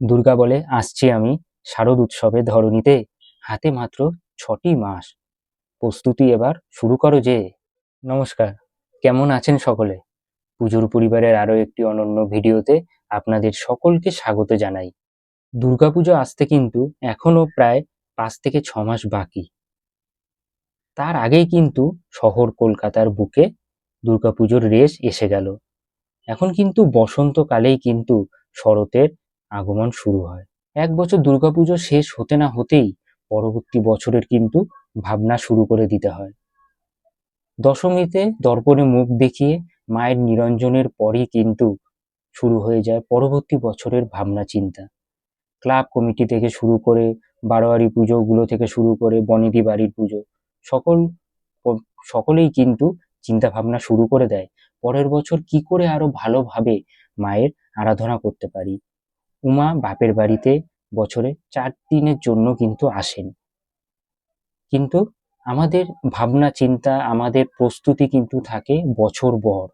দুর্গা বলে, আসছি আমি শারদ উৎসবে ধরণীতে। হাতে মাত্র ছটি মাস। প্রস্তুতি এবার শুরু করো যে। নমস্কার, কেমন আছেন সকলে? পুজোর পরিবারের আরও একটি অনন্য ভিডিওতে আপনাদের সকলকে স্বাগত জানাই। দুর্গাপুজো আসতে কিন্তু এখনও প্রায় পাঁচ থেকে ছ মাস বাকি। তার আগেই কিন্তু শহর কলকাতার বুকে দুর্গাপুজোর রেশ এসে গেল। এখন কিন্তু বসন্তকালেই কিন্তু শরতের আগমন শুরু হয়। এক বছর দুর্গাপুজো শেষ হতে না হতেই পরবর্তী বছরের কিন্তু ভাবনা শুরু করে দিতে হয়। দশমীতে দর্পণে মুখ দেখিয়ে মায়ের নিরঞ্জনের পরই কিন্তু শুরু হয়ে যায় পরবর্তী বছরের ভাবনা চিন্তা। ক্লাব কমিটি থেকে শুরু করে বারোয়ারি পুজোগুলো থেকে শুরু করে বনেদি বাড়ির পুজো সকল সকলেই কিন্তু চিন্তা ভাবনা শুরু করে দেয়। পরের বছর কি করে আরও ভালোভাবে মায়ের আরাধনা করতে পারি? উমা বাপের বাড়িতে বছরে চার দিনের জন্য কিন্তু আসেন। কিন্তু আমাদের ভাবনা, চিন্তা, আমাদের প্রস্তুতি কিন্তু থাকে বছর ভর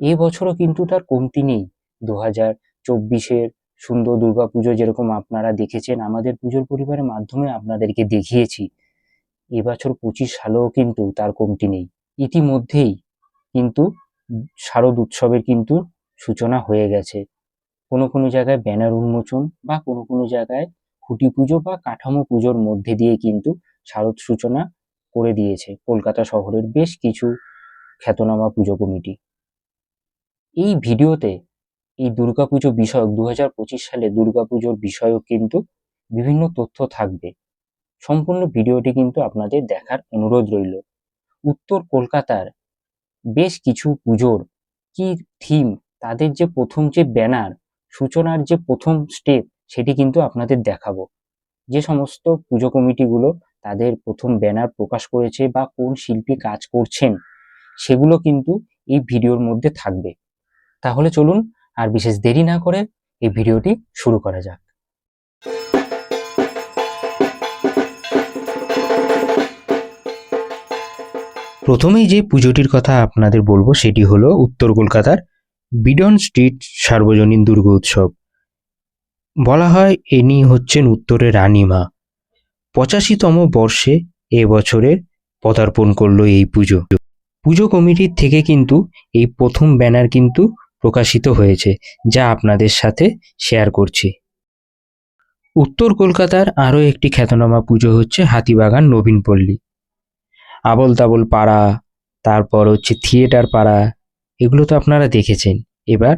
এ বছরও কিন্তু তার কমতি নেই। দু হাজার চব্বিশের সুন্দর দুর্গাপুজো যেরকম আপনারা দেখেছেন, আমাদের পুজোর পরিবারের মাধ্যমে আপনাদেরকে দেখিয়েছি। এবছর পঁচিশ সালেও কিন্তু তার কমতি নেই। ইতিমধ্যেই কিন্তু শারদ উৎসবের কিন্তু সূচনা হয়ে গেছে। কোনো কোনো জায়গায় ব্যানার উন্মোচন বা কোনো কোনো জায়গায় খুঁটি পুজো বা কাঠামো পুজোর মধ্যে দিয়ে কিন্তু শারদ সূচনা করে দিয়েছে কলকাতা শহরের বেশ কিছু খ্যাতনামা পুজো কমিটি। এই ভিডিওতে এই দুর্গাপুজো বিষয়ক দু হাজার পঁচিশ সালে দুর্গাপুজোর বিষয়ক কিন্তু বিভিন্ন তথ্য থাকবে। সম্পূর্ণ ভিডিওটি কিন্তু আপনাদের দেখার অনুরোধ রইল। উত্তর কলকাতার বেশ কিছু পুজোর কি থিম তাদের যে প্রথম যে ব্যানার সূচনার যে প্রথম স্টেপ সেটি কিন্তু আপনাদের দেখাবো। যে সমস্ত পুজো কমিটিগুলো তাদের প্রথম ব্যানার প্রকাশ করেছে বা কোন শিল্পী কাজ করছেন, সেগুলো কিন্তু এই ভিডিওর মধ্যে থাকবে। তাহলে চলুন আর বিশেষ দেরি না করে এই ভিডিওটি শুরু করা যাক। প্রথমেই যে পুজোটির কথা আপনাদের বলব, সেটি হলো উত্তর কলকাতার বিডন স্ট্রিট সার্বজনীন দুর্গা উৎসব। বলা হয় ইনি হচ্ছেন উত্তরের রানীমা পঁচাশিতম বর্ষে এ বছরে পদার্পণ করল এই পুজো। পুজো কমিটির থেকে কিন্তু এই প্রথম ব্যানার কিন্তু প্রকাশিত হয়েছে, যা আপনাদের সাথে শেয়ার করছি। উত্তর কলকাতার আরও একটি খ্যাতনামা পুজো হচ্ছে হাতিবাগান নবীনপল্লী। আবল তাবল পাড়া, তারপর হচ্ছে থিয়েটার পাড়া এগুলো তো আপনারা দেখেছেন। এবার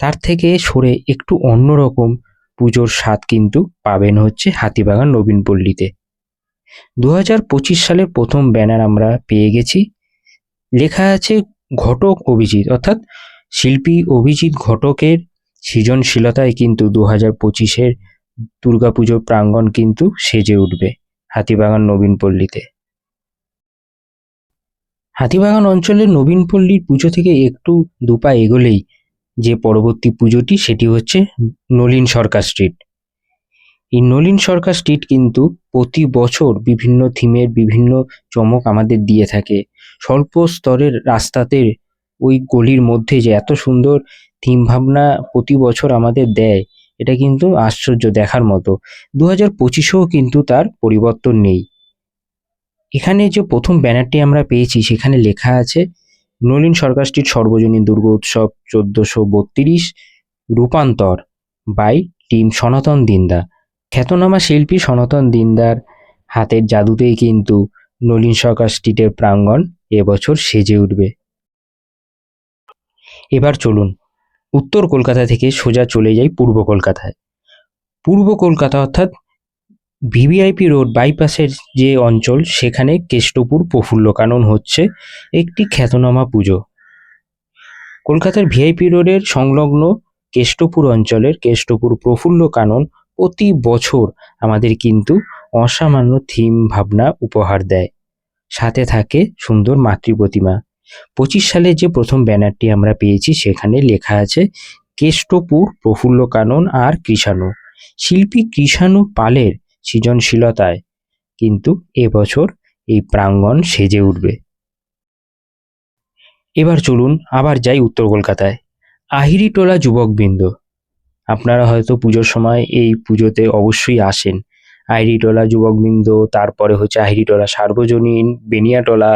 তার থেকে সরে একটু অন্যরকম পুজোর স্বাদ কিন্তু পাবেন হচ্ছে হাতিবাগান নবীনপল্লীতে। দু হাজার পঁচিশ সালের প্রথম ব্যানার আমরা পেয়ে গেছি। লেখা আছে ঘটক অভিজিৎ, অর্থাৎ শিল্পী অভিজিৎ ঘটকের সৃজনশীলতায় কিন্তু দু হাজার পঁচিশের দুর্গাপুজোর প্রাঙ্গণ কিন্তু সেজে উঠবে হাতিবাগান নবীনপল্লীতে। হাতিবাগান অঞ্চলের নবীনপল্লীর পুজো থেকে একটু দুপা এগোলেই যে পরবর্তী পুজোটি সেটি হচ্ছে নলিন সরকার স্ট্রিট। এই নলিন সরকার স্ট্রিট কিন্তু প্রতি বছর বিভিন্ন থিমের বিভিন্ন চমক আমাদের দিয়ে থাকে। স্বল্প স্তরের রাস্তাতে ওই গলির মধ্যে যে এত সুন্দর থিম ভাবনা প্রতি বছর আমাদের দেয়, এটা কিন্তু আশ্চর্য দেখার মতো। দু হাজার পঁচিশেও কিন্তু তার পরিবর্তন নেই। এখানে যে প্রথম ব্যানারটি আমরা পেয়েছি, সেখানে লেখা আছে, নলিন সরকার স্ট্রিট সর্বজনীন দুর্গা উৎসব চোদ্দশো বত্রিশ, রূপান্তর বাই টিম সনাতন দিন্দা খ্যাতনামা শিল্পী সনাতন দিন্দার হাতের জাদুতেই কিন্তু নলিন সরকার স্ট্রিটের প্রাঙ্গণ এবছর সেজে উঠবে। এবার চলুন, উত্তর কলকাতা থেকে সোজা চলে যাই পূর্ব কলকাতায়। পূর্ব কলকাতা অর্থাৎ ভিভিআইপি রোড বাইপাসের যে অঞ্চল, সেখানে কেষ্টপুর প্রফুল্ল কানন হচ্ছে একটি খ্যাতনামা পুজো। কলকাতার ভিআইপি রোডের সংলগ্ন কেষ্টপুর অঞ্চলের কেষ্টপুর প্রফুল্ল কানন প্রতি বছর আমাদের কিন্তু অসামান্য থিম ভাবনা উপহার দেয়। সাথে থাকে সুন্দর মাতৃ প্রতিমা পঁচিশ সালে যে প্রথম ব্যানারটি আমরা পেয়েছি, সেখানে লেখা আছে, কেষ্টপুর প্রফুল্ল কানন আর কৃষাণু। শিল্পী কৃষাণু পালের সৃজনশীলতায়। কিন্তু এবছর এই প্রাঙ্গণ সেজে উঠবে। এবার চলুন আবার যাই উত্তর কলকাতায়। আহিরিটোলা যুবকবৃন্দ, আপনারা হয়তো পুজোর সময় এই পুজোতে অবশ্যই আসেন। আইরিটোলা যুবকবৃন্দ, তারপরে হচ্ছে আইরিটোলা সার্বজনীন বেনিয়াটোলা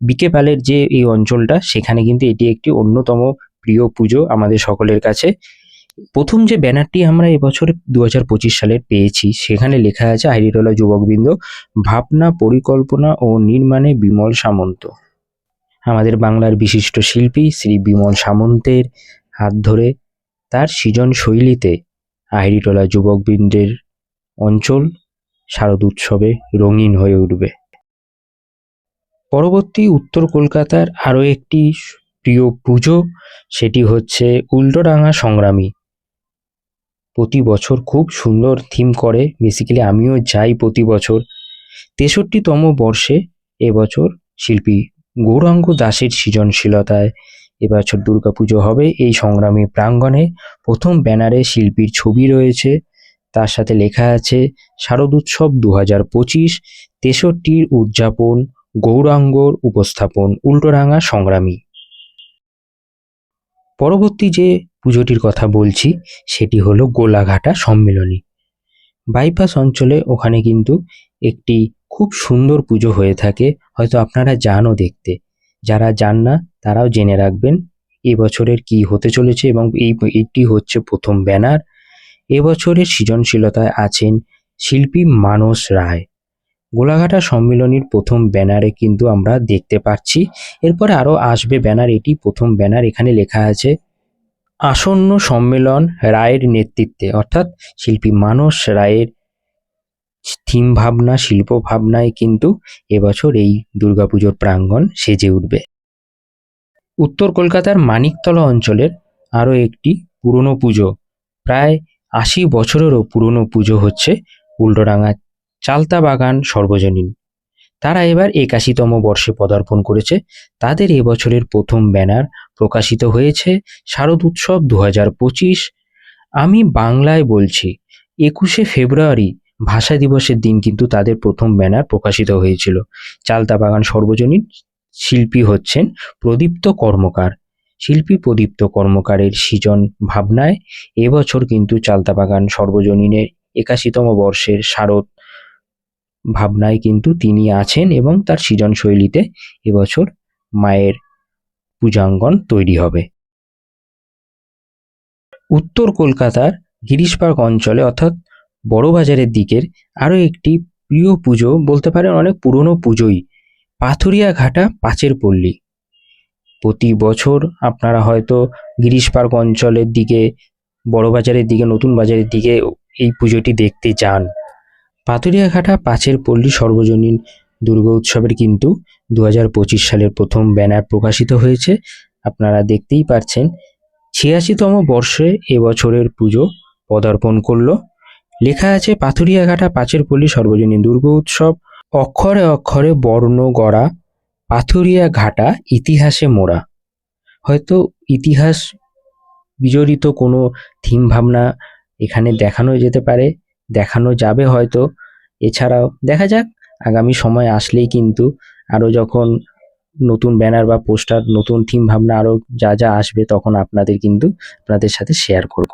বিকেপালের যে এই অঞ্চলটা, সেখানে কিন্তু এটি একটি অন্যতম প্রিয় পুজো আমাদের সকলের কাছে। প্রথম যে ব্যানারটি আমরা এবছর দু হাজার পঁচিশ সালের পেয়েছি, সেখানে লেখা আছে আইরিটোলা যুবকবৃন্দ, ভাবনা, পরিকল্পনা ও নির্মাণে বিমল সামন্ত। আমাদের বাংলার বিশিষ্ট শিল্পী শ্রী বিমল সামন্তের হাত ধরে তার সৃজন শৈলীতে আইরিটোলা যুবকবৃন্দের অঞ্চল শারদ উৎসবে রঙিন হয়ে উঠবে। পরবর্তী উত্তর কলকাতার আরও একটি প্রিয় পুজো, সেটি হচ্ছে উল্টোডাঙা সংগ্রামী প্রতি বছর খুব সুন্দর থিম করে। বেসিক্যালি আমিও যাই প্রতি বছর। তেষট্টিতম বর্ষে এবছর শিল্পী গৌরাঙ্গ দাসের সৃজনশীলতায় এবছর দুর্গাপুজো হবে। এই সংগ্রামী প্রাঙ্গণে প্রথম ব্যানারে শিল্পীর ছবি রয়েছে। তার সাথে লেখা আছে শারদোৎসব দু হাজার পঁচিশ, তেষট্টির উদযাপন, গৌরাঙ্গর উপস্থাপন, উল্টোরাঙা সংগ্রামী। পরবর্তী যে পুজোটির কথা বলছি, সেটি হলো গোলাঘাটা সম্মেলনী। বাইপাস অঞ্চলে ওখানে কিন্তু একটি খুব সুন্দর পুজো হয়ে থাকে, হয়তো আপনারা যানও দেখতে। যারা যান না, তারাও জেনে রাখবেন এবছরের কি হতে চলেছে এবং এই, এটি হচ্ছে প্রথম ব্যানার। এবছরের সৃজনশীলতায় আছেন শিল্পী মানস রায়। গোলাঘাটা সম্মিলনীর প্রথম ব্যানারে কিন্তু আমরা দেখতে পাচ্ছি। এরপরে আরও আসবে ব্যানার, এটি প্রথম ব্যানার, এখানে লেখা আছে আসন্ন সম্মেলন রায়ের নেতৃত্বে, অর্থাৎ শিল্পী মানস রায়ের থিম ভাবনা, শিল্প ভাবনায় কিন্তু এবছর এই দুর্গাপুজোর প্রাঙ্গণ সেজে উঠবে। উত্তর কলকাতার মানিকতলা অঞ্চলের আরও একটি পুরনো পুজো। প্রায় আশি বছরেরও পুরনো পুজো হচ্ছে উল্টোডাঙা চালতা বাগান সর্বজনীন। তারা এবার একাশিতম বর্ষে পদার্পণ করেছে। তাদের এবছরের প্রথম ব্যানার প্রকাশিত হয়েছে শারদ উৎসব দু হাজার পঁচিশ। আমি বাংলায় বলছি, একুশে ফেব্রুয়ারি ভাষা দিবসের দিন কিন্তু তাদের প্রথম ব্যানার প্রকাশিত হয়েছিল। চালতা বাগান সর্বজনীন শিল্পী হচ্ছেন প্রদীপ্ত কর্মকার। শিল্পী প্রদীপ্ত কর্মকারের সৃজন ভাবনায় এবছর কিন্তু চালতা বাগান সর্বজনীনের একাশিতম বর্ষের শারদ ভাবনায় কিন্তু তিনি আছেন এবং তার সৃজনশৈলীতে এবছর মায়ের পূজাঙ্গন তৈরি হবে। উত্তর কলকাতার গিরিশ পার্ক অঞ্চলে অর্থাৎ বড়বাজারের দিকের আরও একটি প্রিয় পুজো বলতে পারেন অনেক পুরনো পুজোই, পাথুরিয়া ঘাটা পাঁচের পল্লী। প্রতি বছর আপনারা হয়তো গিরিশ পার্ক অঞ্চলের দিকে, বড়বাজারের দিকে, নতুন বাজারের দিকে এই পুজোটি দেখতে যান পাথুরিয়াঘাটা পাঁচের পল্লী সর্বজনীন দুর্গা উৎসবের কিন্তু দু হাজার পঁচিশ সালের প্রথম ব্যানার প্রকাশিত হয়েছে। আপনারা দেখতেই পাচ্ছেন ছিয়াশিতম বর্ষে এবছরের পুজো পদার্পণ করল। লেখা আছে, পাথুরিয়াঘাটা পাঁচের পল্লী সর্বজনীন দুর্গা উৎসব। অক্ষরে অক্ষরে বর্ণ গড়া পাথুরিয়া ঘাটা ইতিহাসে মোড়া। হয়তো ইতিহাস বিজড়িত কোনো থিম ভাবনা এখানে দেখানো যেতে পারে, দেখানো যাবে হয়তো। এছাড়াও দেখা যাক আগামী সময় আসলেই কিন্তু আরও যখন নতুন ব্যানার বা পোস্টার, নতুন থিম ভাবনা আরও যা যা আসবে তখন আপনাদের কিন্তু আপনাদের সাথে শেয়ার করব।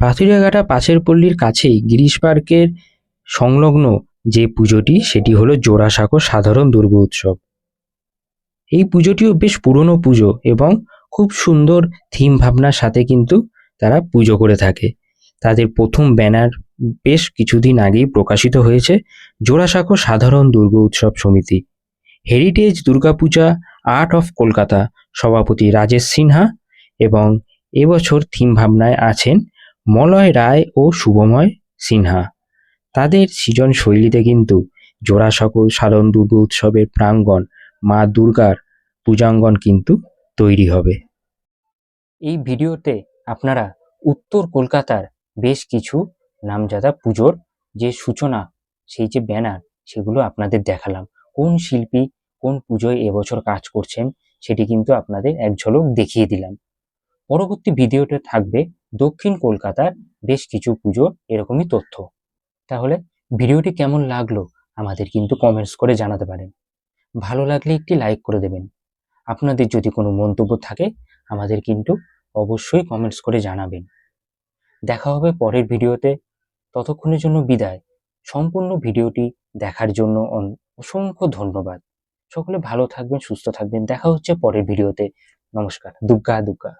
পাথুরিয়াঘাটা পাশের পল্লীর কাছেই গিরিশ পার্কের সংলগ্ন যে পুজোটি, সেটি হলো জোড়াসাঁকো সাধারণ দুর্গা উৎসব। এই পুজোটিও বেশ পুরনো পুজো এবং খুব সুন্দর থিম ভাবনার সাথে কিন্তু তারা পুজো করে থাকে। তাদের প্রথম ব্যানার বেশ কিছুদিন আগেই প্রকাশিত হয়েছে জোড়াসাঁকো সাধারণ দুর্গ উৎসব সমিতি, heritage Durga Puja, art of Kolkata, সভাপতি রাজেশ সিনহা এবং এবছর থিম ভাবনায় আছেন মলয় রায় ও শুভময় সিনহা। তাদের সৃজন শৈলীতে কিন্তু জোড়াসাঁকো সাধারণ দুর্গ উৎসবের প্রাঙ্গণ মা দুর্গার পূজাঙ্গন কিন্তু তৈরি হবে। এই ভিডিওতে আপনারা উত্তর কলকাতার বেশ কিছু নামজাদা পুজোর যে সূচনা, সেই যে ব্যানার, সেগুলো আপনাদের দেখালাম। কোন শিল্পী কোন পুজোয় এবছর কাজ করছেন, সেটি কিন্তু আপনাদের এক ঝলক দেখিয়ে দিলাম। পরবর্তী ভিডিওতে থাকবে দক্ষিণ কলকাতার বেশ কিছু পুজোর এরকমই তথ্য। তাহলে ভিডিওটি কেমন লাগল আমাদের কিন্তু কমেন্টস করে জানাতে পারেন। ভালো লাগলে একটি লাইক করে দেবেন। আপনাদের যদি কোনো মন্তব্য থাকে, আমাদের কিন্তু অবশ্যই কমেন্টস করে জানাবেন। দেখা হবে পরের ভিডিওতে। ততক্ষণের জন্য বিদায়। সম্পূর্ণ ভিডিওটি দেখার জন্য অসংখ্য ধন্যবাদ। সকলে ভালো থাকবেন, সুস্থ থাকবেন। দেখা হচ্ছে পরের ভিডিওতে। নমস্কার। দুগ্গা দুগ্গা।